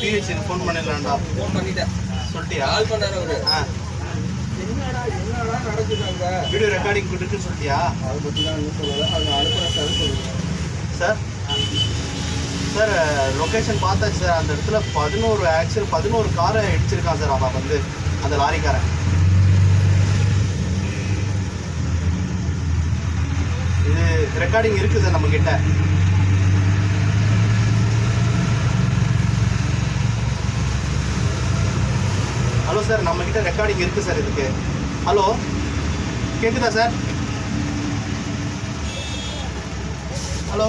பிஹெச்சுக்கு phone பண்ணிடலாம்டா. Phone பண்ணிட்டேன். சொல்லிட்டியா? கால் பண்ணாரு அவரு. ஆ. என்னடா என்னடா நடக்குது அங்க? வீடியோ ரெக்கார்டிங் இருக்குன்னு சொல்லிட்டியா? அதை பத்தி தான் சொல்லல அவங்க சார் சொல்லுங்க சார் சார் லொக்கேஷன் பார்த்தாச்சு சார். அந்த இடத்துல பதினோரு ஆக்சுவல் பதினோரு காரை இடிச்சிருக்கான் சார் அவன் வந்து. அந்த லாரிக்காரன். இது ரெக்கார்டிங் இருக்கு சார் நம்ம ஹலோ சார் நம்மக்கிட்ட ரெக்கார்டிங் இருக்குது சார் இதுக்கு. ஹலோ கேட்குதா சார் ஹலோ